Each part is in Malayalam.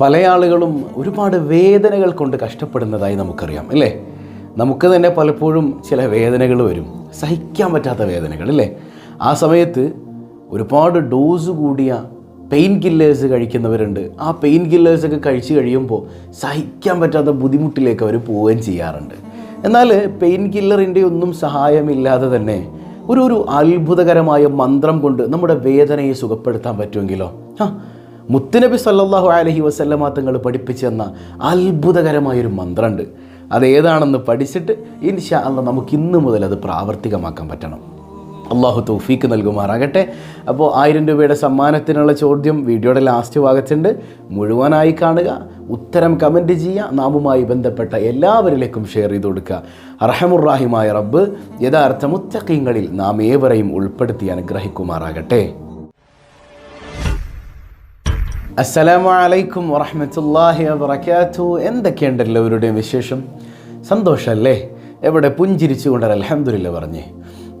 പല ആളുകളും ഒരുപാട് വേദനകൾ കൊണ്ട് കഷ്ടപ്പെടുന്നതായി നമുക്കറിയാം അല്ലേ? നമുക്ക് തന്നെ പലപ്പോഴും ചില വേദനകൾ വരും. സഹിക്കാൻ പറ്റാത്ത വേദനകൾ അല്ലേ? ആ സമയത്ത് ഒരുപാട് ഡോസ് കൂടിയ പെയിൻ കില്ലേഴ്സ് കഴിക്കുന്നവരുണ്ട്. ആ പെയിൻ കില്ലേഴ്സൊക്കെ കഴിച്ചു കഴിയുമ്പോൾ സഹിക്കാൻ പറ്റാത്ത ബുദ്ധിമുട്ടിലേക്ക് അവർ പോവുകയും ചെയ്യാറുണ്ട്. എന്നാൽ പെയിൻ കില്ലറിന്റെ ഒന്നും സഹായമില്ലാതെ തന്നെ ഒരു ഒരു അത്ഭുതകരമായ മന്ത്രം കൊണ്ട് നമ്മുടെ വേദനയെ സുഖപ്പെടുത്താൻ പറ്റുമെങ്കിലോ? ആ മുത്തുനബി സല്ലാഹു അലഹി വസല്ലമ തങ്ങൾ പഠിപ്പിച്ചു തന്ന അത്ഭുതകരമായൊരു മന്ത്രമുണ്ട്. അതേതാണെന്ന് പഠിച്ചിട്ട് ഇൻഷാ അല്ല നമുക്ക് ഇന്ന് മുതൽ അത് പ്രാവർത്തികമാക്കാൻ പറ്റണം. അള്ളാഹു തൗഫീക്ക് നൽകുമാറാകട്ടെ. അപ്പോൾ ആയിരം രൂപയുടെ സമ്മാനത്തിനുള്ള ചോദ്യം വീഡിയോയുടെ ലാസ്റ്റ് ഭാഗത്തുണ്ട്. മുഴുവനായി കാണുക ഉത്തരം കമന്റ് ചെയ്യുക നാമുമായി ബന്ധപ്പെട്ട എല്ലാവരിലേക്കും ഷെയർ ചെയ്ത് കൊടുക്കുക. അർഹമുറാഹിമായ റബ്ബ് യഥാർത്ഥ മുത്തക്കീങ്ങളിൽ നാം ഏവരെയും ഉൾപ്പെടുത്തി അനുഗ്രഹിക്കുമാറാകട്ടെ. അസ്സലാമു അലൈക്കും വറഹ്മത്തുള്ളാഹി വബറകാത്തു. എന്തൊക്കെയുണ്ട് എല്ലാവരുടെയും വിശേഷം? സന്തോഷമല്ലേ എവിടെ പുഞ്ചിരിച്ചുകൊണ്ട് അലഹമുല്ല പറഞ്ഞേ.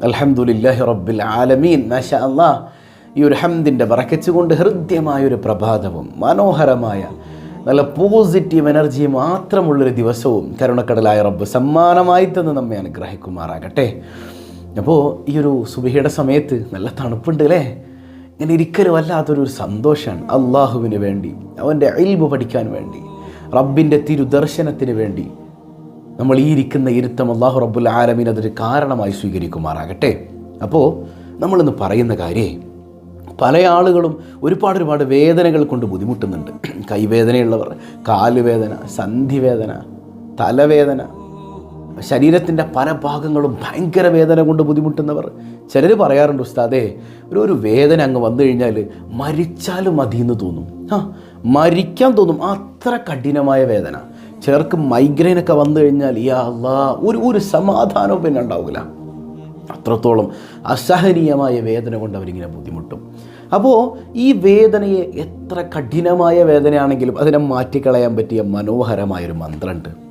അലഹമുല്ലാഹി റബ്ബിൽ ആലമീൻ. മാഷാ അല്ലാ ഈ ഒരു ഹംദിന്റെ വറക്കച്ചുകൊണ്ട് ഹൃദ്യമായൊരു പ്രഭാതവും മനോഹരമായ നല്ല പോസിറ്റീവ് എനർജി മാത്രമുള്ളൊരു ദിവസവും കരുണക്കടലായ റബ്ബ് സമ്മാനമായി തന്ന് നമ്മെ അനുഗ്രഹിക്കുമാറാകട്ടെ. അപ്പോൾ ഈ ഒരു സുബിയുടെ സമയത്ത് നല്ല തണുപ്പുണ്ട് അല്ലേ? ഇങ്ങനെ ഇരിക്കലും വല്ലാത്തൊരു സന്തോഷമാണ് അള്ളാഹുവിന് വേണ്ടി അവന്റെ അയിൽബ് പഠിക്കാൻ വേണ്ടി റബ്ബിന്റെ തിരുദർശനത്തിന് വേണ്ടി നമ്മൾ ഈ ഇരിക്കുന്ന ഇരുത്തം അള്ളാഹു റബ്ബുൽ ആലമീൻ അതൊരു കാരണമായി സ്വീകരിക്കുമാറാകട്ടെ. അപ്പോൾ നമ്മളിന്ന് പറയുന്ന കാര്യേ പല ആളുകളും ഒരുപാട് ഒരുപാട് വേദനകൾ കൊണ്ട് ബുദ്ധിമുട്ടുന്നുണ്ട്. കൈവേദനയുള്ളവർ കാലുവേദന സന്ധിവേദന തലവേദന ശരീരത്തിന്റെ പല ഭാഗങ്ങളും ഭയങ്കര വേദന കൊണ്ട് ബുദ്ധിമുട്ടുന്നവർ. ചിലർ പറയാറുണ്ട് ഉസ്താദേ ഒരു ഒരു വേദന അങ്ങ് വന്നു കഴിഞ്ഞാൽ മരിച്ചാലും മതി എന്ന് തോന്നും. ആ മരിക്കാൻ തോന്നും അത്ര കഠിനമായ വേദന. ചിലർക്ക് മൈഗ്രെയിനൊക്കെ വന്നു കഴിഞ്ഞാൽ യാ അല്ലാ ഒരു ഒരു സമാധാനവും പിന്നെ ഉണ്ടാവില്ല അത്രത്തോളം അസഹനീയമായ വേദന കൊണ്ട് അവരിങ്ങനെ ബുദ്ധിമുട്ടും. അപ്പോൾ ഈ വേദനയെ എത്ര കഠിനമായ വേദനയാണെങ്കിലും അതിനെ മാറ്റിക്കളയാൻ പറ്റിയ മനോഹരമായൊരു മന്ത്രമുണ്ട്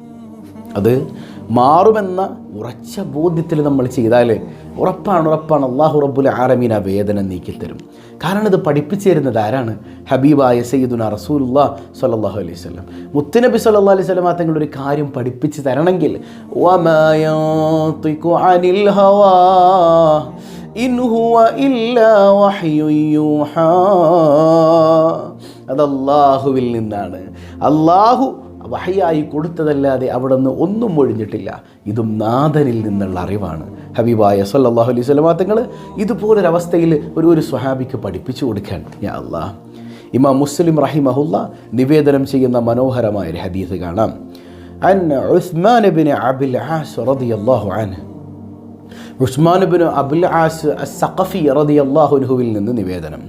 അത് മാറുമെന്ന ഉറച്ച ബോധ്യത്തിൽ നമ്മൾ ചെയ്താൽ ഉറപ്പാണ് ഉറപ്പാണ്. അള്ളാഹു റബ്ബുൽ ആലമീൻ ആ വേദന നീക്കിത്തരും. കാരണം ഇത് പഠിപ്പിച്ചു തരുന്നത് ആരാണ്? ഹബീബായ സയ്യിദുന റസൂലുല്ലാ സല്ലാഹു അലൈഹി വസല്ലം. മുത്തുനബി സല്ലാ അലൈഹി സ്വലം തങ്ങൾ ഒരു കാര്യം പഠിപ്പിച്ചു തരണമെങ്കിൽ വമാ യന്തിഖു അനിൽ ഹവാ ഇൻ ഹുവ ഇല്ലാ വഹ്യു യൂഹാ. അത് അള്ളാഹുവിൽ നിന്നാണ്. അള്ളാഹു വഹയായി കൊടുത്തതല്ലാതെ അവിടെ ഒന്നും ഒഴിഞ്ഞിട്ടില്ല. ഇതും നാഥനിൽ നിന്നുള്ള അറിവാണ്. ഹബീബായ സല്ലാഹു അലൈഹി സ്വലമാ തങ്ങൾ ഇതുപോലൊരവസ്ഥയിൽ ഒരു ഒരു സ്വഹാബിക്ക് പഠിപ്പിച്ചു കൊടുക്കാൻ യാ അള്ളാഹ്. ഇമാം മുസ്ലിം റഹിമഹുല്ല നിവേദനം ചെയ്യുന്ന മനോഹരമായ ഒരു ഹദീസ് കാണാം. അൻ ഉസ്മാൻ ബിൻ അബിൽ ആസ് റളിയല്ലാഹു അൻഹു. ഉസ്മാൻ ബിൻ അബുൽ ആസ് സഖഫി റളിയല്ലാഹുൻഹുവിൽ നിന്ന് നിവേദനം.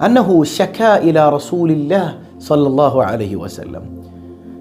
അന്നഹു ഷക്ക ഇല റസൂലില്ലാഹ് സല്ലല്ലാഹു അലൈഹി വസല്ലം.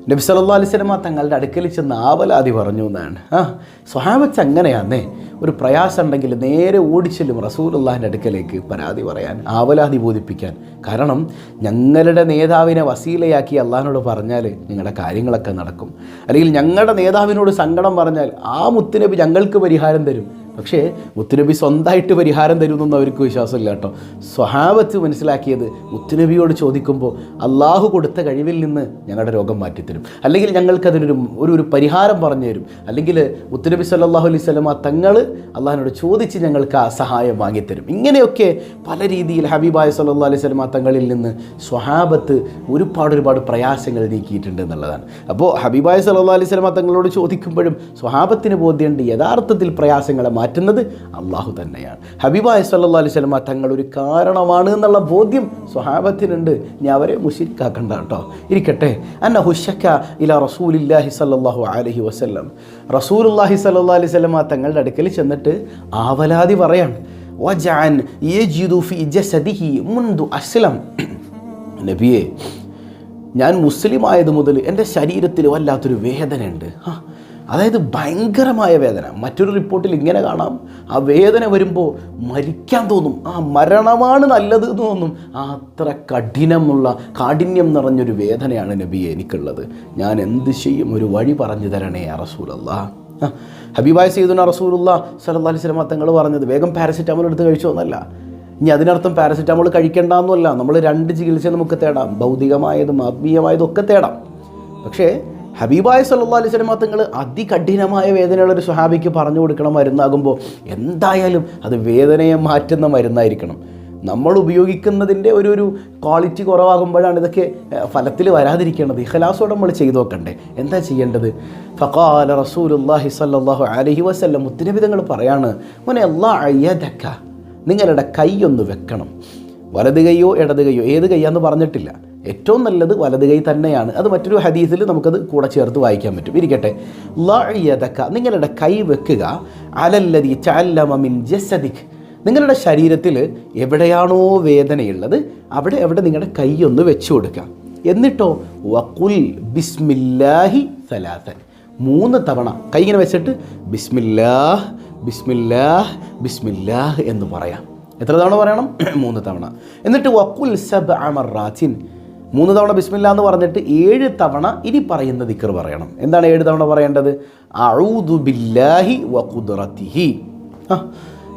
നബി സല്ലാ അലൈഹി വസല്ലമ തങ്ങളുടെ അടുക്കൽ ചെന്ന് ആവലാതി പറഞ്ഞു എന്നാണ്. ആ സ്വഹാബത്ത് അങ്ങനെയാന്നേ. ഒരു പ്രയാസം ഉണ്ടെങ്കിൽ നേരെ ഓടിച്ചെല്ലും റസൂലുള്ളാഹിന്റെ അടുക്കലേക്ക് പരാതി പറയാൻ ആവലാതി ബോധിപ്പിക്കാൻ. കാരണം ഞങ്ങളുടെ നേതാവിനെ വസീലയാക്കി അള്ളാഹിനോട് പറഞ്ഞാൽ നിങ്ങളുടെ കാര്യങ്ങളൊക്കെ നടക്കും. അല്ലെങ്കിൽ ഞങ്ങളുടെ നേതാവിനോട് സങ്കടം പറഞ്ഞാൽ ആ മുത്തിനബി ഞങ്ങൾക്ക് പരിഹാരം തരും. പക്ഷേ മുത്തുനബി സ്വന്തമായിട്ട് പരിഹാരം തരുമെന്നൊന്നും അവർക്ക് വിശ്വാസമില്ല കേട്ടോ. സ്വഹാബത്ത് മനസ്സിലാക്കിയത് മുത്തുനബിയോട് ചോദിക്കുമ്പോൾ അള്ളാഹു കൊടുത്ത കഴിവിൽ നിന്ന് ഞങ്ങളുടെ രോഗം മാറ്റിത്തരും. അല്ലെങ്കിൽ ഞങ്ങൾക്കതിനൊരു ഒരു ഒരു പരിഹാരം പറഞ്ഞു തരും. അല്ലെങ്കിൽ മുത്തുനബി സല്ലാഹു അലൈഹി സ്വലമ തങ്ങൾ അള്ളാഹിനോട് ചോദിച്ച് ഞങ്ങൾക്ക് ആ സഹായം വാങ്ങിത്തരും. ഇങ്ങനെയൊക്കെ പല രീതിയിൽ ഹബീബായ സല്ലാ അലൈഹി സ്വലമ തങ്ങളിൽ നിന്ന് സ്വഹാബത്ത് ഒരുപാട് ഒരുപാട് പ്രയാസങ്ങൾ നീക്കിയിട്ടുണ്ട് എന്നുള്ളതാണ്. അപ്പോൾ ഹബീബായ സല്ലാ അലൈഹി സ്വലമ തങ്ങളോട് ചോദിക്കുമ്പോഴും സ്വഹാബത്തിന് ബോധ്യമുണ്ട് യഥാർത്ഥത്തിൽ പ്രയാസങ്ങളെ മാറ്റുന്നത് അള്ളാഹു തന്നെയാണ്. ഹബീബായ സല്ലാ അലൈഹി സ്വലമ തങ്ങൾ ഒരു കാരണമാണ് എന്നുള്ള ബോധ്യം സ്വഹാബത്തിനുണ്ട്. ഇനി അവരെ മുഷിരിക്കാക്കണ്ട കേട്ടോ ഇരിക്കട്ടെ. അന്ന ഹുഷക്ക ഇല റസൂലില്ലാഹി സല്ലാഹു അലഹി വസ്ലം റസൂലുല്ലാഹി സല്ലാ അലൈഹി സ്വലമ തങ്ങളുടെ അടുക്കൽ ചെന്നിട്ട് ആവലാതി പറയാണ്. വജാൻ മുൻദു അസ്ലം. നബിയെ ഞാൻ മുസ്ലിം ആയത് മുതൽ എന്റെ ശരീരത്തിൽ വല്ലാത്തൊരു വേദനയുണ്ട്. ആ അതായത് ഭയങ്കരമായ വേദന. മറ്റൊരു റിപ്പോർട്ടിൽ ഇങ്ങനെ കാണാം. ആ വേദന വരുമ്പോൾ മരിക്കാൻ തോന്നും. ആ മരണമാണ് നല്ലത് എന്ന് തോന്നും. ആ അത്ര കഠിനമുള്ള കാഠിന്യം നിറഞ്ഞൊരു വേദനയാണ് നബിയെ എനിക്കുള്ളത്. ഞാൻ എന്ത് ചെയ്യും? ഒരു വഴി പറഞ്ഞു തരണേ അറസൂലല്ല റസൂലല്ല. ഹബീബായ സീദുന റസൂലുള്ള സല്ലാ അലൈഹി സ്വലമ തങ്ങൾ പറഞ്ഞത്. വേഗം പാരസിറ്റാമോൾ എടുത്ത് കഴിച്ചു എന്നല്ല. ഇനി അതിനർത്ഥം പാരസിറ്റാമോൾ കഴിക്കേണ്ടെന്നല്ല നമ്മൾ രണ്ട് ചികിത്സ നമുക്ക് തേടാം. ഭൗതികമായതും ആത്മീയമായതും ഒക്കെ തേടാം. പക്ഷേ ഹബീബായ സല്ലാ അലൈഹി സ്വലമ തങ്ങൾ അതികഠിനമായ വേദനയുള്ള ഒരു സ്വഹാബിക്ക് പറഞ്ഞു കൊടുക്കണ മരുന്നാകുമ്പോൾ എന്തായാലും അത് വേദനയെ മാറ്റുന്ന മരുന്നായിരിക്കണം. നമ്മൾ ഉപയോഗിക്കുന്നതിന്റെ ഒരു ഒരു ക്വാളിറ്റി കുറവാകുമ്പോഴാണ് ഇതൊക്കെ ഫലത്തിൽ വരാതിരിക്കേണ്ടത്. ഇഖലാസോടെ നമ്മൾ ചെയ്തു നോക്കണ്ടേ. എന്താ ചെയ്യേണ്ടത്? ഫഖാല റസൂലുല്ലാഹി സല്ലാഹു അലഹി വസല്ലം മുത്തനബിതങ്ങൾ പറയാണ് മോനെ എല്ലാ അയ്യതക്ക നിങ്ങളുടെ കൈ ഒന്ന് വെക്കണം. വലത് കൈയോ ഇടത് കൈയോ ഏത് കൈയാന്ന് പറഞ്ഞിട്ടില്ല. ഏറ്റവും നല്ലത് വലത് കൈ തന്നെയാണ്. അത് മറ്റൊരു ഹദീസിൽ നമുക്കത് കൂടെ ചേർത്ത് വായിക്കാൻ പറ്റും. ഇരിക്കട്ടെ. ലഴിയതക്ക നിങ്ങളുടെ കൈ വെക്കുക. അലല്ലതി ചഅല്ലമ മിൻ ജസദിക് നിങ്ങളുടെ ശരീരത്തിൽ എവിടെയാണോ വേദനയുള്ളത് അവിടെ അവിടെ നിങ്ങളുടെ കൈ ഒന്ന് വെച്ചു കൊടുക്കുക. എന്നിട്ടോ വക്കുൽ ബിസ്മില്ലാഹി സലാസൻ മൂന്ന് തവണ. കൈ ഇങ്ങനെ വെച്ചിട്ട് ബിസ്മില്ലാഹ് ബിസ്മില്ലാഹ് ബിസ്മില്ലാഹ് എന്ന് പറയാം. എത്ര തവണ പറയണം? മൂന്ന് തവണ. എന്നിട്ട് വക്കുൽ സബ് അമറാച്ചിൻ മൂന്ന് തവണ ബിസ്മില്ല എന്ന് പറഞ്ഞിട്ട് ഏഴ് തവണ ഇനി പറയുന്ന ദിക്കർ പറയണം. എന്താണ് ഏഴ് തവണ പറയേണ്ടത്? അഊദു ബില്ലാഹി വ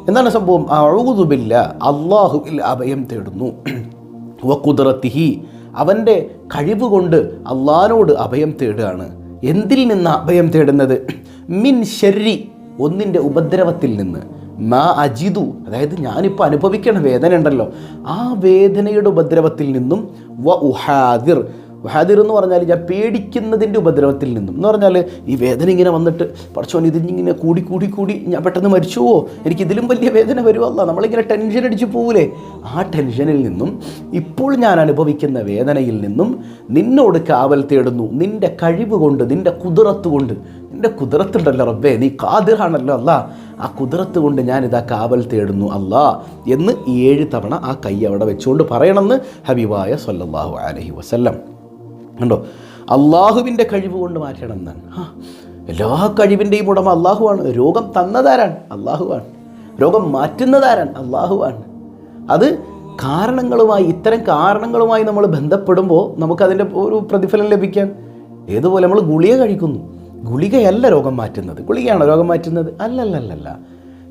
എന്താണ് സംഭവം? അഊദു ബില്ല അള്ളാഹുവിൽ അഭയം തേടുന്നു. വഖുദറത്തിഹി അവന്റെ കഴിവ് കൊണ്ട് അള്ളാഹിനോട് അഭയം തേടുകയാണ്. എന്തിൽ നിന്ന് അഭയം തേടുന്നത്? മിൻ ഷെറി ഒന്നിന്റെ ഉപദ്രവത്തിൽ നിന്ന്. മാ അജിതു അതായത് ഞാനിപ്പോൾ അനുഭവിക്കണ വേദന ഉണ്ടല്ലോ ആ വേദനയുടെ ഉപദ്രവത്തിൽ നിന്നും വ ഉഹാദിർ. ഉഹാദിർ എന്ന് പറഞ്ഞാൽ ഞാൻ പേടിക്കുന്നതിന്റെ ഉപദ്രവത്തിൽ നിന്നും. എന്ന് പറഞ്ഞാൽ ഈ വേദന ഇങ്ങനെ വന്നിട്ട് പഠിച്ചോൻ ഇതിങ്ങനെ കൂടി കൂടി കൂടി ഞാൻ പെട്ടെന്ന് മരിച്ചുവോ? എനിക്ക് ഇതിലും വലിയ വേദന വരുമല്ല നമ്മളിങ്ങനെ ടെൻഷൻ അടിച്ച് പോകൂലേ ആ ടെൻഷനിൽ നിന്നും ഇപ്പോൾ ഞാൻ അനുഭവിക്കുന്ന വേദനയിൽ നിന്നും നിന്നോട് കാവൽ തേടുന്നു. നിന്റെ കഴിവ് കൊണ്ട് നിന്റെ കുതിരത്ത് കൊണ്ട്. നിന്റെ കുതിരത്തുണ്ടല്ലോ റബ്ബേ നീ കാതിറാണല്ലോ അല്ല. ആ കുതിരത്ത് കൊണ്ട് ഞാനിതാ കാവൽ തേടുന്നു അല്ല എന്ന് ഏഴ് തവണ ആ കൈ അവിടെ വെച്ചുകൊണ്ട് പറയണമെന്ന് ഹബീബായ സല്ലാഹു അലഹി വസല്ലം. കണ്ടോ? അള്ളാഹുവിന്റെ കഴിവ് കൊണ്ട് മാറ്റണം എന്നാണ്. എല്ലാ കഴിവിന്റെയും ഉടമ അള്ളാഹുവാണ്. രോഗം തന്നതാരാണ്? അള്ളാഹുവാണ്. രോഗം മാറ്റുന്നതാരാണ്? അള്ളാഹുവാണ്. അത് കാരണങ്ങളുമായി ഇത്തരം കാരണങ്ങളുമായി നമ്മൾ ബന്ധപ്പെടുമ്പോൾ നമുക്കതിന്റെ ഒരു പ്രതിഫലം ലഭിക്കാൻ ഏതുപോലെ നമ്മൾ ഗുളിക കഴിക്കുന്നു. ഗുളികയല്ല രോഗം മാറ്റുന്നത്. ഗുളികയാണ് രോഗം മാറ്റുന്നത്? അല്ലല്ലല്ല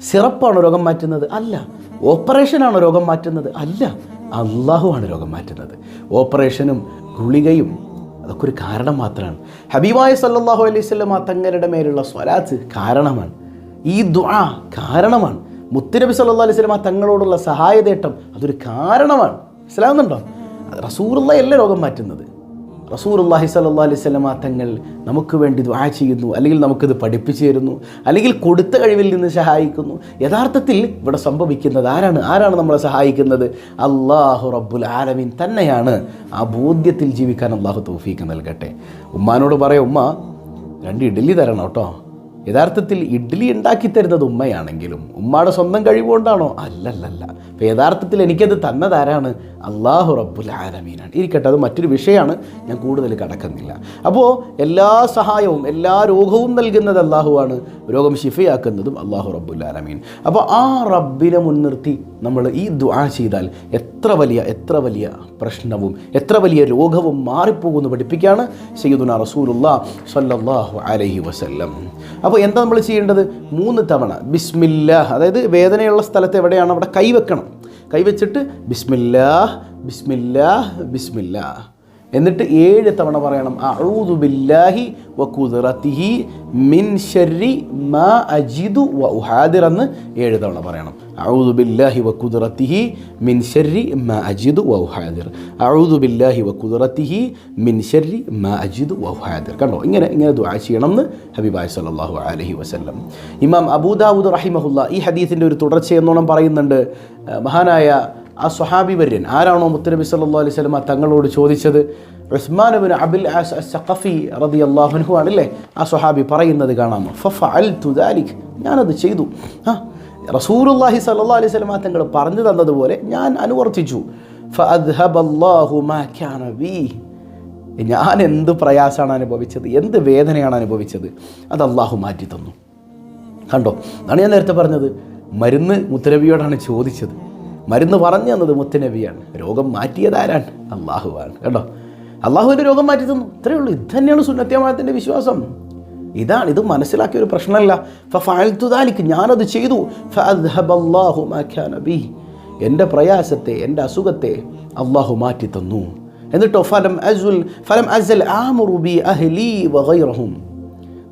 സിറപ്പാണ് രോഗം മാറ്റുന്നത്? അല്ല. ഓപ്പറേഷനാണോ രോഗം മാറ്റുന്നത്? അല്ല. അള്ളാഹുവാണ് രോഗം മാറ്റുന്നത്. ഓപ്പറേഷനും ഗുളികയും അതൊക്കെ ഒരു കാരണം മാത്രമാണ്. ഹബീബായ സല്ലാഹു അലൈഹി സ്വലം തങ്ങളുടെ മേലുള്ള സ്വലാത്ത് കാരണമാണ്. ഈ ദ്വാ കാരണമാണ്. മുത്തുനബി സല്ലാ അലൈഹി സ്വലം തങ്ങളോടുള്ള സഹായതേട്ടം അതൊരു കാരണമാണ്. മനസ്സിലാവുന്നുണ്ടോ? റസൂറുള്ള എല്ലാ രോഗം മാറ്റുന്നത്? റസൂറുല്ലാഹി സല്ലാ അലൈഹി സ്വലമ തങ്ങൾ നമുക്ക് വേണ്ടി ദ്വാ ചെയ്യുന്നു അല്ലെങ്കിൽ നമുക്കിത് പഠിപ്പിച്ചു തരുന്നു അല്ലെങ്കിൽ കൊടുത്ത കഴിവിൽ നിന്ന് സഹായിക്കുന്നു. യഥാർത്ഥത്തിൽ ഇവിടെ സംഭവിക്കുന്നത് ആരാണ്? ആരാണ് നമ്മളെ സഹായിക്കുന്നത്? അള്ളാഹു റബ്ബുൽ ആലമീൻ തന്നെയാണ്. ആ ബോധ്യത്തിൽ ജീവിക്കാൻ അള്ളാഹു തൗഫീക്ക് നൽകട്ടെ. ഉമ്മാനോട് പറയാം ഉമ്മ രണ്ട് ഇഡ്ഡലി തരണം കേട്ടോ. യഥാർത്ഥത്തിൽ ഇഡ്ഡലി ഉണ്ടാക്കി തരുന്നത് ഉമ്മയാണെങ്കിലും ഉമ്മയുടെ സ്വന്തം കഴിവുകൊണ്ടാണോ? അല്ലല്ലല്ല. അപ്പോൾ യഥാർത്ഥത്തിൽ എനിക്കത് തന്നതാരാണ്? അള്ളാഹു റബ്ബുൽ ആലമീനാണ്. ഇരിക്കട്ടെ അത് മറ്റൊരു വിഷയമാണ്. ഞാൻ കൂടുതൽ കടക്കുന്നില്ല. അപ്പോൾ എല്ലാ സഹായവും എല്ലാ രോഗവും നൽകുന്നത് അള്ളാഹുവാണ് രോഗം ഷിഫയാക്കുന്നതും അള്ളാഹു റബ്ബുൽ ആലമീൻ. അപ്പോൾ ആ റബ്ബിനെ മുൻനിർത്തി നമ്മൾ ഈ ദുആ ചെയ്താൽ എത്ര വലിയ എത്ര വലിയ പ്രശ്നവും എത്ര വലിയ രോഗവും മാറിപ്പോകുമെന്ന് പഠിപ്പിക്കുകയാണ് സയ്യിദുന റസൂലുള്ള സല്ലല്ലാഹു അലൈഹി വസല്ലം. അപ്പോൾ എന്താ നമ്മൾ ചെയ്യേണ്ടത്? മൂന്ന് തവണ. ബിസ്മില്ല അതായത് വേദനയുള്ള സ്ഥലത്ത് എവിടെയാണ് അവിടെ കൈവെക്കണം. കൈവച്ചിട്ട് ബിസ്മില്ലാ ബിസ്മില്ലാ ബിസ്മില്ലാഹ്. എന്നിട്ട് ഏഴ് തവണ പറയണം അഊദു ബില്ലാഹി വ മിൻ ഷർരി മാ അജിദു വ ഉഹാദിർ എന്ന് ഏഴ് തവണ പറയണം. അഊദു ബില്ലാഹി വ മിൻ ഷർരി മാ അജിദു വ ഉഹാദിർ. അഊദു ബില്ലാഹി വ മിൻ ഷർരി മാ അജിദു വ ഉഹാദിർ. കണ്ടോ? ഇങ്ങനെ ഇങ്ങനെ ദുആ ചെയ്യണം എന്ന് ഹബീബായ് സല്ലല്ലാഹു അലൈഹി വസല്ലം. ഇമാം അബൂദാവൂദ് റഹിമഹുല്ല ഈ ഹദീസിന്റെ ഒരു തുടർച്ചയെന്നോണം പറയുന്നുണ്ട്. മഹാനായ ആ സ്വഹാബി വര്യൻ ആരാണോ മുത്തനബി സല്ലാ അലൈഹി സ്വലമ തങ്ങളോട് ചോദിച്ചത്? ഉസ്മാനുബിൻ അബിൽ സഖഫി റതി അള്ളാഹുനഹു ആണല്ലേ? ആ സ്വഹാബി പറയുന്നത് കാണാം ഫഫ അൽ തുദാലിഖ് ഞാനത് ചെയ്തു. ആ റസൂറുല്ലാഹി സല്ലാ അലൈഹി സ്വലമ തങ്ങൾ പറഞ്ഞു തന്നതുപോലെ ഞാൻ അനുവർത്തിച്ചു. ഞാൻ എന്ത് പ്രയാസമാണ് അനുഭവിച്ചത്? എന്ത് വേദനയാണ് അനുഭവിച്ചത്? അത് അള്ളാഹു മാറ്റി തന്നു. കണ്ടോ? അതാണ് ഞാൻ നേരത്തെ പറഞ്ഞത്. മരുന്ന് മുത്തരവിയോടാണ് ചോദിച്ചത്. മരുന്ന് പറഞ്ഞു തന്നത് മുത്തനബിയാണ്. രോഗം മാറ്റിയതാരാണ്? അള്ളാഹുവാണ്. കേട്ടോ അള്ളാഹുവിന്റെ രോഗം മാറ്റി തന്നു ഇത്രയേ ഉള്ളൂ. ഇത് തന്നെയാണ് സുന്നത്യമായത്തിന്റെ വിശ്വാസം. ഇതാണ് ഇത് മനസ്സിലാക്കിയ ഒരു പ്രശ്നമല്ല. ഫാൽത്തുദാലിക്ക് ഞാനത് ചെയ്തു. നബി എന്റെ പ്രയാസത്തെ എന്റെ അസുഖത്തെ അള്ളാഹു മാറ്റി തന്നു. എന്നിട്ടോ ഫലം അസുൽ ഫലം അസൽ ആമുറുബി അഹ്ലി വഗൈറഹും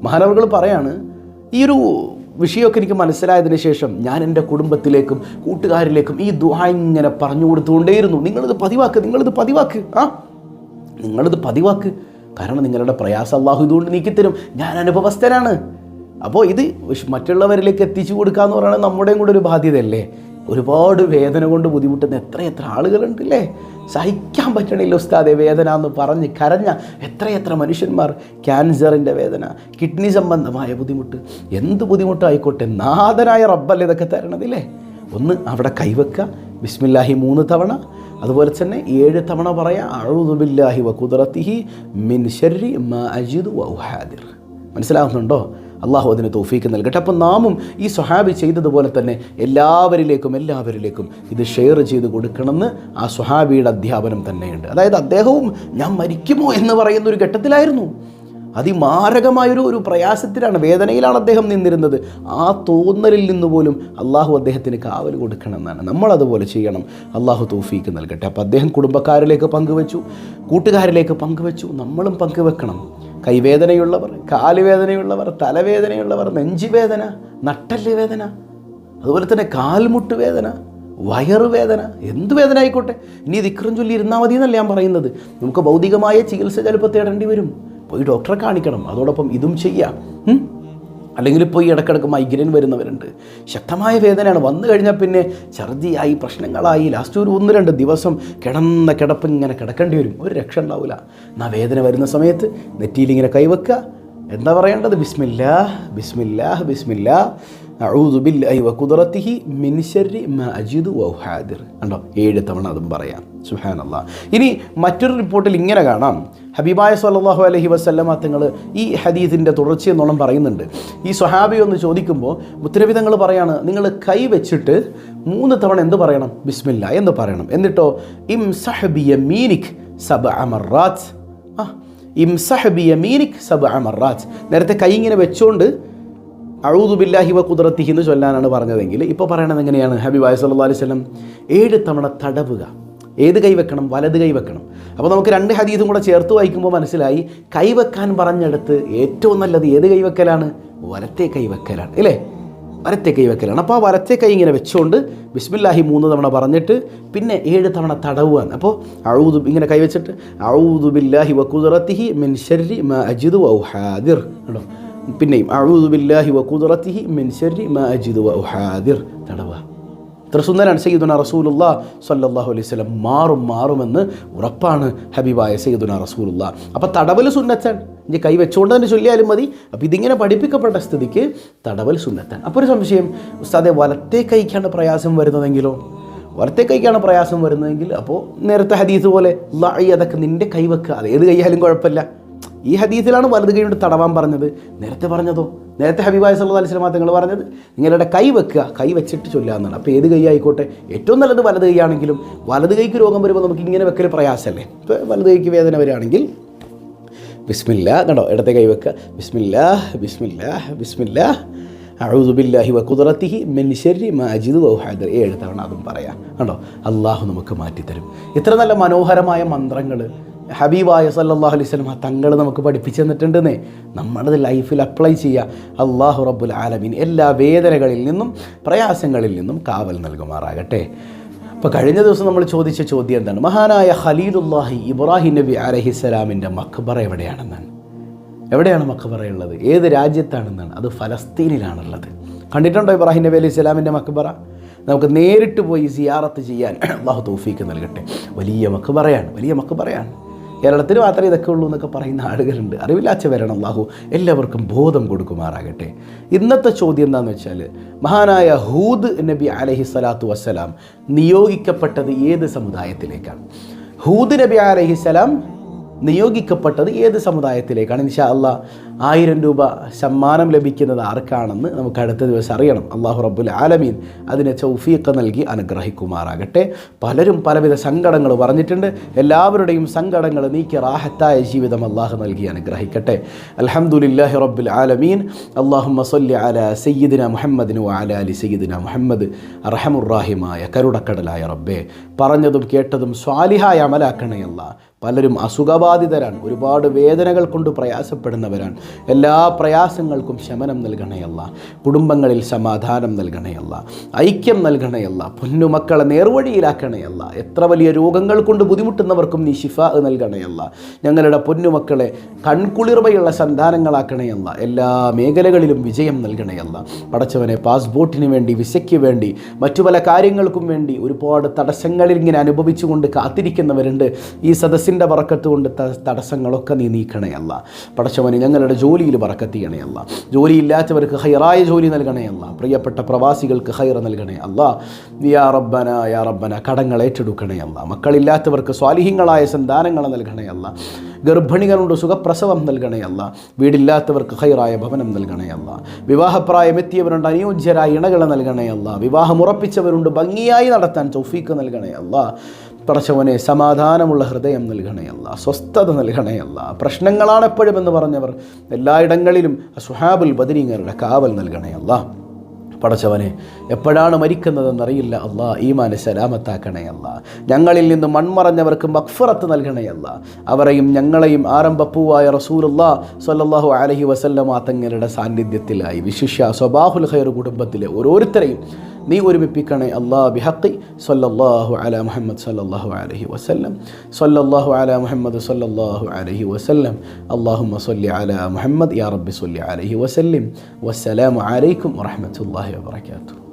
മഹാനവറുകൾ പറയാണ് ഈ ഒരു വിഷയമൊക്കെ എനിക്ക് മനസ്സിലായതിനു ശേഷം ഞാൻ എന്റെ കുടുംബത്തിലേക്കും കൂട്ടുകാരിലേക്കും ഈ ദുഹ ഇങ്ങനെ പറഞ്ഞു കൊടുത്തുകൊണ്ടേയിരുന്നു. നിങ്ങളിത് പതിവാക്ക് നിങ്ങളിത് പതിവാക്ക് ആ? നിങ്ങളിത് പതിവാക്ക്. കാരണം നിങ്ങളുടെ പ്രയാസം അള്ളാഹു ഇതുകൊണ്ട് നീക്കിത്തരും ഞാൻ അനുഭവസ്ഥനാണ്. അപ്പോൾ ഇത് മറ്റുള്ളവരിലേക്ക് എത്തിച്ചു കൊടുക്കുക എന്ന് പറയുന്നത് നമ്മുടെയും കൂടെ ഒരു ബാധ്യതയല്ലേ? ഒരുപാട് വേദന കൊണ്ട് ബുദ്ധിമുട്ടുന്ന എത്ര എത്ര സഹിക്കാൻ പറ്റണില്ല ഉസ്താദെ വേദന എന്ന് പറഞ്ഞ് കരഞ്ഞ എത്രയെത്ര മനുഷ്യന്മാർ. ക്യാൻസറിന്റെ വേദന കിഡ്നി സംബന്ധമായ ബുദ്ധിമുട്ട് എന്ത് ബുദ്ധിമുട്ടായിക്കോട്ടെ നാഥനായ റബ്ബല്ലേ ഇതൊക്കെ തരണതില്ലേ? ഒന്ന് അവിടെ കൈവെക്കുക ബിസ്മില്ലാഹി മൂന്ന് തവണ. അതുപോലെ തന്നെ ഏഴ് തവണ പറയാം അഴുതുബില്ലാഹി മിൻ ഷെറി മാ വ മനസ്സിലാവുന്നുണ്ടോ? അള്ളാഹു അതിന് തോഫീക്ക് നൽകട്ടെ. അപ്പം നാമും ഈ സ്വഹാബി ചെയ്തതുപോലെ തന്നെ എല്ലാവരിലേക്കും എല്ലാവരിലേക്കും ഇത് ഷെയർ ചെയ്ത് കൊടുക്കണമെന്ന് ആ സ്വഹാബിയുടെ അധ്യാപനം തന്നെയുണ്ട്. അതായത് അദ്ദേഹവും ഞാൻ മരിക്കുമോ എന്ന് പറയുന്ന ഒരു ഘട്ടത്തിലായിരുന്നു. അതിമാരകമായൊരു ഒരു പ്രയാസത്തിലാണ് വേദനയിലാണ് അദ്ദേഹം നിന്നിരുന്നത്. ആ തോന്നലിൽ നിന്ന് പോലും അള്ളാഹു അദ്ദേഹത്തിന് കാവൽ കൊടുക്കണമെന്നാണ്. നമ്മളതുപോലെ ചെയ്യണം. അള്ളാഹു തൗഫീക്ക് നൽകട്ടെ. അപ്പോൾ അദ്ദേഹം കുടുംബക്കാരിലേക്ക് പങ്കുവെച്ചു കൂട്ടുകാരിലേക്ക് പങ്കുവെച്ചു. നമ്മളും പങ്കുവെക്കണം. കൈവേദനയുള്ളവർ കാലുവേദനയുള്ളവർ തലവേദനയുള്ളവർ നെഞ്ചുവേദന നട്ടൽ വേദന അതുപോലെ തന്നെ കാൽമുട്ട് വേദന വയറുവേദന എന്ത് വേദന ആയിക്കോട്ടെ ഇനി ദിക്രം ചൊല്ലി ഇരുന്നാൽ മതി എന്നല്ല ഞാൻ പറയുന്നത്. നമുക്ക് ഭൗതികമായ ചികിത്സ ചിലപ്പോൾ തേടേണ്ടി വരും. പോയി ഡോക്ടറെ കാണിക്കണം. അതോടൊപ്പം ഇതും ചെയ്യാം? അല്ലെങ്കിൽ ഇപ്പോൾ ഈ ഇടക്കിടക്ക് മൈഗ്രെയിൻ വരുന്നവരുണ്ട്. ശക്തമായ വേദനയാണ്. വന്നു കഴിഞ്ഞാൽ പിന്നെ ഛർദിയായി പ്രശ്നങ്ങളായി ലാസ്റ്റ് ഒരു ഒന്ന് രണ്ട് ദിവസം കിടന്ന കിടപ്പ് ഇങ്ങനെ കിടക്കേണ്ടി വരും. ഒരു രക്ഷ ഉണ്ടാവില്ല എന്നാൽ വേദന വരുന്ന സമയത്ത് നെറ്റിയിൽ ഇങ്ങനെ കൈവെക്കുക. എന്താ പറയേണ്ടത്? ബിസ്മില്ലാ ബിസ്മില്ലാ ബിസ്മില്ലാ അഊദു ബില്ലാഹി വ ഖുദ്റത്തിഹി മിൻ ശർരി മാ അജിദു വ ഉഹാദിർ കണ്ടോ? ഏഴ് തവണ അതും പറയാം. സുബ്ഹാനല്ലാഹ് ഇനി മറ്റൊരു റിപ്പോർട്ടിൽ ഇങ്ങനെ കാണാം. ഹബീബായ സല്ലല്ലാഹു അലഹി വസല്ലമ തങ്ങൾ ഈ ഹദീദിന്റെ തുടർച്ചയെന്നോളം പറയുന്നുണ്ട്. ഈ സ്വഹാബി ഒന്ന് ചോദിക്കുമ്പോൾ ഉത്തരവിധങ്ങൾ പറയാണ്. നിങ്ങൾ കൈ വെച്ചിട്ട് മൂന്ന് തവണ എന്ത് പറയണം? ബിസ്മില്ല എന്ന് പറയണം. എന്നിട്ടോ ഇം സഹബിയ മീനിക് സബ അമറാത്ത് ആ ഇംസഹബിയ മീനിക് സബ അമറാത്ത് നേരത്തെ കൈ ഇങ്ങനെ വെച്ചുകൊണ്ട് അഴൂദുബില്ലാഹി വ കുദറത്തിഹി എന്ന് ചൊല്ലാനാണ് പറഞ്ഞതെങ്കിൽ ഇപ്പോൾ പറയണത് എങ്ങനെയാണ്? ഹബീബായ സല്ലല്ലാഹു അലൈഹി വസല്ലം ഏഴ് തവണ തടവുക. ഏത് കൈവെക്കണം വലത് കൈവെക്കണം അപ്പോൾ നമുക്ക് രണ്ട് ഹദീസും കൂടെ ചേർത്ത് വായിക്കുമ്പോൾ മനസ്സിലായി കൈവെക്കാൻ പറഞ്ഞെടുത്ത് ഏറ്റവും നല്ലത് ഏത് കൈവെക്കലാണ് വലത്തെ കൈവെക്കലാണ് അല്ലേ വലത്തെ കൈ വെക്കലാണ്. അപ്പോൾ ആ വലത്തെ കൈ ഇങ്ങനെ വെച്ചുകൊണ്ട് ബിസ്മില്ലാഹി മൂന്ന് തവണ പറഞ്ഞിട്ട് പിന്നെ ഏഴ് തവണ തടവുകയാണ്. അപ്പോൾ അഴുതു ഇങ്ങനെ കൈവച്ചിട്ട് വെച്ചിട്ട് അഴൂദു ബില്ലാഹി വക്കുദറത്തിഹി മിൻ ഷർരി മാ അജിദു വ ഉഹാദിർ കേട്ടോ പിന്നെയും അഴുതു ബില്ലാഹി വക്കുദറത്തിഹി മിൻ ഷർരി മാ അജിദു വ ഉഹാദിർ. തടവുക. ഇത്ര സുന്ദരാണ് സയ്യിദുന റസൂലുള്ള സല്ലല്ലാഹു അലൈഹി വസല്ലം മാറും മാറുമെന്ന് ഉറപ്പാണ് ഹബീബായ സയ്യിദുന റസൂലുള്ള. അപ്പോൾ തടവൽ സുന്നത്താണ് ഇനി കൈ വെച്ചുകൊണ്ട് തന്നെ ചൊല്ലിയാലും മതി. അപ്പോൾ ഇതിങ്ങനെ പഠിപ്പിക്കപ്പെട്ട സ്ഥിതിക്ക് തടവൽ സുന്നത്താണ് അപ്പോൾ ഒരു സംശയം ഉസ്താദെ വലത്തെ കൈക്കാണ് പ്രയാസം വരുന്നതെങ്കിലോ? വലത്തെ കൈക്കാണ് പ്രയാസം വരുന്നതെങ്കിൽ അപ്പോൾ നേരത്തെ ഹദീസ് പോലെ അതൊക്കെ നിന്റെ കൈ വെക്കുക അത് ഏത് കൈയാലും കുഴപ്പമില്ല. ഈ ഹദീസിലാണ് വലത് കൈ തടവാൻ പറഞ്ഞത്. നേരത്തെ പറഞ്ഞതോ? നേരത്തെ ഹബീബായ സല്ലല്ലാഹു അലൈഹി വസല്ലം തങ്ങൾ പറഞ്ഞത് നിങ്ങളുടെ കൈ വെക്കുക കൈ വെച്ചിട്ട് ചൊല്ലുക എന്നാണ്. അപ്പോൾ ഏത് കൈ ആയിക്കോട്ടെ ഏറ്റവും നല്ലത് വലത് കൈയാണെങ്കിലും വലത് കൈക്ക് രോഗം വരുമ്പോൾ നമുക്ക് ഇങ്ങനെ വെക്കൽ പ്രയാസമല്ലേ? ഇപ്പോൾ വലത് കൈക്ക് വേദന വരികയാണെങ്കിൽ ബിസ്മില്ല കണ്ടോ? ഇടത്തെ കൈ വെക്കുക. ബിസ്മില്ല ബിസ്മില്ല ബിസ്മില്ല. അഴുദുബില്ലാഹി ബില്ലാഹി വ മാജിദ് മിൻ ശർരി മാ അജിദു വ ഉഹാദിർ ഏഴ് തവണ അതും പറയാം. കണ്ടോ? അള്ളാഹു നമുക്ക് മാറ്റിത്തരും. ഇത്ര നല്ല മനോഹരമായ മന്ത്രങ്ങൾ ഹബീബായ സല്ലല്ലാഹു അലൈഹി വസല്ലം തങ്ങൾ നമുക്ക് പഠിപ്പിച്ചു തന്നിട്ടുണ്ടെന്നേ. നമ്മളത് ലൈഫിൽ അപ്ലൈ ചെയ്യുക. അള്ളാഹു റബ്ബുൽ ആലമീൻ എല്ലാ വേദനകളിൽ നിന്നും പ്രയാസങ്ങളിൽ നിന്നും കാവൽ നൽകുമാറാകട്ടെ. അപ്പോൾ കഴിഞ്ഞ ദിവസം നമ്മൾ ചോദിച്ച ചോദ്യം എന്താണ്? മഹാനായ ഖലീലുല്ലാഹി ഇബ്രാഹിം നബി അലഹിസ്സലാമിന്റെ മക്ബറ എവിടെയാണെന്നാണ്. എവിടെയാണ് മക്ബറ ഉള്ളത്? ഏത് രാജ്യത്താണെന്നാണ്? അത് ഫലസ്തീനിലാണുള്ളത്. കണ്ടിട്ടുണ്ടോ ഇബ്രാഹിം നബി അലൈഹി സ്വലാമിന്റെ മക്ബറ? നമുക്ക് നേരിട്ട് പോയി സിയാറത്ത് ചെയ്യാൻ അള്ളാഹു തൗഫീക്ക് നൽകട്ടെ. വലിയ മക്ബറയാണ് വലിയ മക്ബറയാണ്. കേരളത്തിൽ മാത്രമേ ഇതൊക്കെ ഉള്ളൂ എന്നൊക്കെ പറയുന്ന ആളുകളുണ്ട്. അറിവില്ലാച്ച വരണം അള്ളാഹു എല്ലാവർക്കും ബോധം കൊടുക്കുമാറാകട്ടെ. ഇന്നത്തെ ചോദ്യം എന്താണെന്ന് വെച്ചാൽ മഹാനായ ഹൂദ് നബി അലഹി സ്വലാത്തു വസ്സലാം നിയോഗിക്കപ്പെട്ടത് ഏത് സമുദായത്തിലേക്കാണ്? ഹൂദ് നബി അലഹിസ്സലാം നിയോഗിക്കപ്പെട്ടത് ഏത് സമുദായത്തിലേക്കാണ്? ഇൻഷാ അല്ലാ ആയിരം രൂപ സമ്മാനം ലഭിക്കുന്നത് ആർക്കാണെന്ന് നമുക്ക് അടുത്ത ദിവസം അറിയണം. അള്ളാഹു റബ്ബുൽ ആലമീൻ അതിനെ ചൗഫീഖ് നൽകി അനുഗ്രഹിക്കുമാറാകട്ടെ. പലരും പലവിധ സങ്കടങ്ങൾ പറഞ്ഞിട്ടുണ്ട്. എല്ലാവരുടെയും സങ്കടങ്ങൾ നീക്കി റാഹത്തായ ജീവിതം അള്ളാഹു നൽകി അനുഗ്രഹിക്കട്ടെ. അലഹമുല്ലാഹി റബ്ബുൽ ആലമീൻ. അള്ളാഹു സല്ലി അല സയ്യിദിന മുഹമ്മദിനു അല അലി സയ്യിദിന മുഹമ്മദ്. റഹമുറാഹിമായ കരുടക്കടലായ റബ്ബെ പറഞ്ഞതും കേട്ടതും സ്വാലിഹായ അമലാക്കണയല്ല പലരും അസുഖബാധിതരാണ്. ഒരുപാട് വേദനകൾ കൊണ്ട് പ്രയാസപ്പെടുന്നവരാണ്. എല്ലാ പ്രയാസങ്ങൾക്കും ശമനം നൽകണയല്ല കുടുംബങ്ങളിൽ സമാധാനം നൽകണയല്ല ഐക്യം നൽകണയല്ല പൊന്നുമക്കളെ നേർവഴിയിലാക്കണയല്ല എത്ര വലിയ രോഗങ്ങൾ കൊണ്ട് ബുദ്ധിമുട്ടുന്നവർക്കും നീ ശിഫ നൽകണയല്ല ഞങ്ങളുടെ പൊന്നുമക്കളെ കൺകുളിർമയുള്ള സന്താനങ്ങളാക്കണയല്ല എല്ലാ മേഖലകളിലും വിജയം നൽകണയല്ല പടച്ചവനെ പാസ്പോർട്ടിന് വേണ്ടി വിസയ്ക്ക് വേണ്ടി മറ്റു പല കാര്യങ്ങൾക്കും വേണ്ടി ഒരുപാട് തടസ്സങ്ങളിൽ ഇങ്ങനെ അനുഭവിച്ചുകൊണ്ട് കാത്തിരിക്കുന്നവരുണ്ട്. ഈ സദസ്സിന്റെ പറക്കത്ത് കൊണ്ട് ത- തടസ്സങ്ങളൊക്കെ നീ നീക്കണയല്ല പടച്ചവനെ ഞങ്ങളുടെ ജോലിയിൽ വറക്കത്തിയണേ അല്ല. ജോലിയില്ലാത്തവർക്ക് ഹൈറായ ജോലി നൽകണേ അല്ല. പ്രിയപ്പെട്ട പ്രവാസികൾക്ക് ഹൈറ നൽകണേ അല്ല. യാ റബ്ബന യാ റബ്ബന കടങ്ങൾ ഏറ്റെടുക്കണേ അല്ല. മക്കളില്ലാത്തവർക്ക് സ്വാലിഹ്യങ്ങളായ സന്താനങ്ങൾ നൽകണേ അല്ല. ഗർഭിണികളുണ്ട് സുഖപ്രസവം നൽകണേ അല്ല. വീടില്ലാത്തവർക്ക് ഹൈറായ ഭവനം നൽകണേ വിവാഹപ്രായം എത്തിയവരുണ്ട് അനുയോജ്യരായ ഇണകൾ നൽകണേ അല്ല. വിവാഹമുറപ്പിച്ചവരുണ്ട് ഭംഗിയായി നടത്താൻ ചൗഫീക്ക് നൽകണയല്ല പടച്ചവനെ സമാധാനമുള്ള ഹൃദയം നൽകണയല്ല സ്വസ്ഥത നൽകണയല്ല. പ്രശ്നങ്ങളാണ് എപ്പോഴും എന്ന് പറഞ്ഞവർ എല്ലായിടങ്ങളിലും സുഹാബുൽ ബദരീങ്ങരുടെ കാവൽ നൽകണയല്ല. പടച്ചവനെ എപ്പോഴാണ് മരിക്കുന്നതെന്നറിയില്ല. അല്ലാ ഈമാനെ സലാമത്താക്കണയല്ല. ഞങ്ങളിൽ നിന്ന് മൺമറഞ്ഞവർക്ക് മക്ഫറത്ത് നൽകണയല്ല. അവരെയും ഞങ്ങളെയും ആരംഭപ്പൂവായ റസൂലുള്ള സ്വല്ലല്ലാഹു അലഹി വസല്ലമാ തങ്ങളുടെ സാന്നിധ്യത്തിലായി. വിശിഷ്യ സ്വബാഹുൽ ഖൈർ കുടുംബത്തിലെ ഓരോരുത്തരെയും നീ ഒരുമിപ്പിക്കണേ അല്ലാ ബിഹക്കി സല്ലല്ലാഹു അല മുഹമ്മദ് സല്ലല്ലാഹു അലൈഹി വസല്ലം. സല്ലല്ലാഹു അല മുഹമ്മദ് സല്ലല്ലാഹു അലൈഹി വസല്ലം. അല്ലാഹുമ്മ സല്ലി അല മുഹമ്മദ് യാ റബ്ബി സല്ലി അലൈഹി വസല്ലം. വസ്സലാമു അലൈക്കും വറഹ്മത്തുള്ളാഹി വബറകാതുഹു.